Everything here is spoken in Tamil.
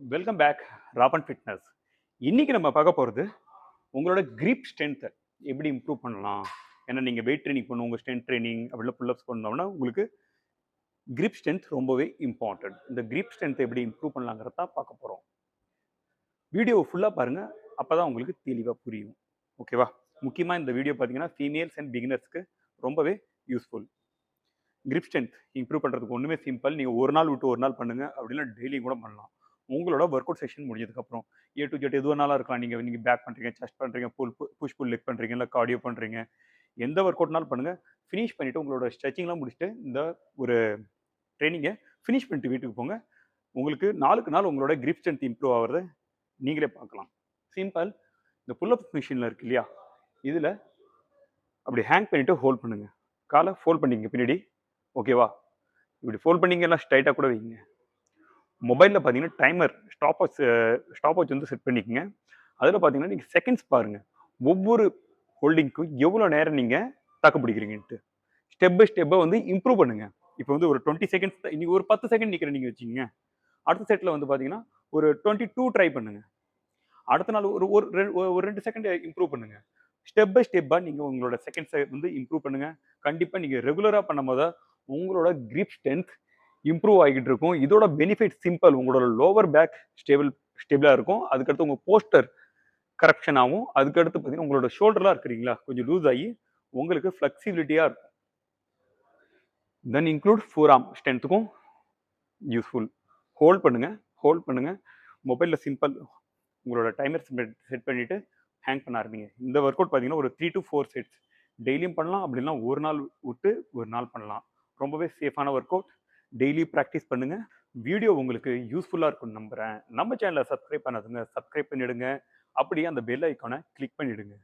வெல்கம் பேக் ராபன் ஃபிட்னஸ் இன்னைக்கு நம்ம பார்க்க போகிறது உங்களோட grip ஸ்ட்ரென்த்தை எப்படி இம்ப்ரூவ் பண்ணலாம்? ஏன்னா நீங்கள் வெயிட் ட்ரைனிங் பண்ணும் உங்கள் ஸ்ட்ரென்த் ட்ரைனிங் அப்படிலாம் புல்லப்ஸ் பண்ணோம்னா உங்களுக்கு grip ஸ்ட்ரென்த் ரொம்பவே இம்பார்ட்டன்ட் இந்த க்ரீப் ஸ்ட்ரென்த்தை எப்படி இம்ப்ரூவ் பண்ணலாங்கிறத தான் பார்க்க போகிறோம் வீடியோவை ஃபுல்லாக பாருங்கள் அப்போ தான் உங்களுக்கு தெளிவாக புரியும். ஓகேவா முக்கியமாக இந்த வீடியோ பார்த்தீங்கன்னா ஃபீமேல்ஸ் அண்ட் பிகினர்ஸ்க்கு ரொம்பவே யூஸ்ஃபுல் க்ரிப் ஸ்ட்ரென்த் இம்ப்ரூவ் பண்ணுறதுக்கு ஒன்றுமே சிம்பிள் நீங்கள் ஒரு நாள் விட்டு ஒரு நாள் பண்ணுங்கள் அப்படின்னா டெய்லியும் கூட பண்ணலாம். உங்களோட ஒர்க் அவுட் செஷன் முடிஞ்சதுக்கப்புறம் ஏ டு ஜெட் எது வேணாலும் இருக்கலாம். நீங்கள் நீங்கள் பேக் பண்ணுறீங்க செஸ்ட் பண்ணுறீங்க புல் புஷ் புல் லெக் பண்ணுறீங்க இல்லை கார்டியோ பண்ணுறீங்க எந்த ஒர்க் அவுட்னாலும் பண்ணுங்கள் ஃபினிஷ் பண்ணிவிட்டு உங்களோட ஸ்ட்ரெச்சிங்லாம் முடிச்சுட்டு இந்த ஒரு ட்ரைனிங்கை ஃபினிஷ் பண்ணிட்டு வீட்டுக்கு போங்க. உங்களுக்கு நாளுக்கு நாள் உங்களோட கிரிப் ஸ்ட்ரென்த் இம்ப்ரூவ் ஆகிறத நீங்களே பார்க்கலாம். சிம்பிள் இந்த புல்லப் மிஷினில் இருக்கு இல்லையா? இதில் அப்படி ஹேங் பண்ணிவிட்டு ஹோல்ட் பண்ணுங்கள் காலை ஃபோல்ட் பண்ணிங்க பின்னாடி. ஓகேவா இப்படி ஃபோல்ட் பண்ணிங்க எல்லாம் ஸ்ட்ரைட்டாக கூட வைங்க. மொபைலில் பார்த்தீங்கன்னா timer stopwatch stopwatch வந்து செட் பண்ணிக்கோங்க. அதில் பார்த்தீங்கன்னா நீங்கள் செகண்ட்ஸ் பாருங்கள் ஒவ்வொரு ஹோல்டிங்க்கும் எவ்வளோ நேரம் நீங்கள் தாக்கு பிடிக்கிறீங்கன்ட்டு. ஸ்டெப் பை ஸ்டெப்பை வந்து இம்ப்ரூவ் பண்ணுங்கள் இப்போ வந்து ஒரு டுவெண்ட்டி செகண்ட்ஸ் நீங்கள் ஒரு பத்து செகண்ட் நிற்கிற நீங்கள் வச்சுக்கோங்க. அடுத்த செட்டில் வந்து பார்த்தீங்கன்னா ஒரு டுவெண்ட்டி டூ ட்ரை பண்ணுங்கள் அடுத்த நாள் ஒரு ஒரு ரெ- ஒரு ரெண்டு செகண்ட் இம்ப்ரூவ் பண்ணுங்கள் ஸ்டெப் பை ஸ்டெப்பாக நீங்கள் உங்களோட செகண்ட்ஸை வந்து இம்ப்ரூவ் பண்ணுங்கள் கண்டிப்பாக நீங்கள் ரெகுலராக பண்ணும்போது உங்களோட கிரிப் ஸ்ட்ரென்த் இம்ப்ரூவ் ஆகிட்டு இருக்கும் இதோட பெனிஃபிட் சிம்பிள் உங்களோட லோவர் பேக் ஸ்டேபிள் ஸ்டேபிளாக இருக்கும். அதுக்கடுத்து உங்கள் போஸ்டர் கரெக்ஷன் ஆகும். அதுக்கடுத்து பார்த்தீங்கன்னா உங்களோட ஷோல்டர்லாம் இருக்கிறீங்களா கொஞ்சம் லூஸ் ஆகி உங்களுக்கு ஃப்ளெக்சிபிலிட்டியாக இருக்கும். தென் இன்க்ளூட் ஃபோராம் ஸ்ட்ரென்த்துக்கும் யூஸ்ஃபுல் ஹோல்ட் பண்ணுங்க. ஹோல்ட் பண்ணுங்க. மொபைலில் சிம்பிள் உங்களோட டைமர் செட் பண்ணிவிட்டு ஹேங் பண்ண ஆரம்பிங்க. இந்த ஒர்க் அவுட் பார்த்தீங்கன்னா ஒரு த்ரீ டு ஃபோர் செட்ஸ் டெய்லியும் பண்ணலாம். அப்படின்னா ஒரு நாள் விட்டு ஒரு நாள் பண்ணலாம். ரொம்பவே சேஃபான ஒர்க் அவுட் டெய்லி ப்ராக்டிஸ் பண்ணுங்கள் வீடியோ உங்களுக்கு யூஸ்ஃபுல்லாக இருக்கும்னு நம்புகிறேன் நம்ம சேனலை சப்ஸ்கிரைப் பண்ணாதுங்க சப்ஸ்கிரைப் பண்ணிவிடுங்க அப்படியே அந்த பெல் ஐக்கானை கிளிக் பண்ணிவிடுங்க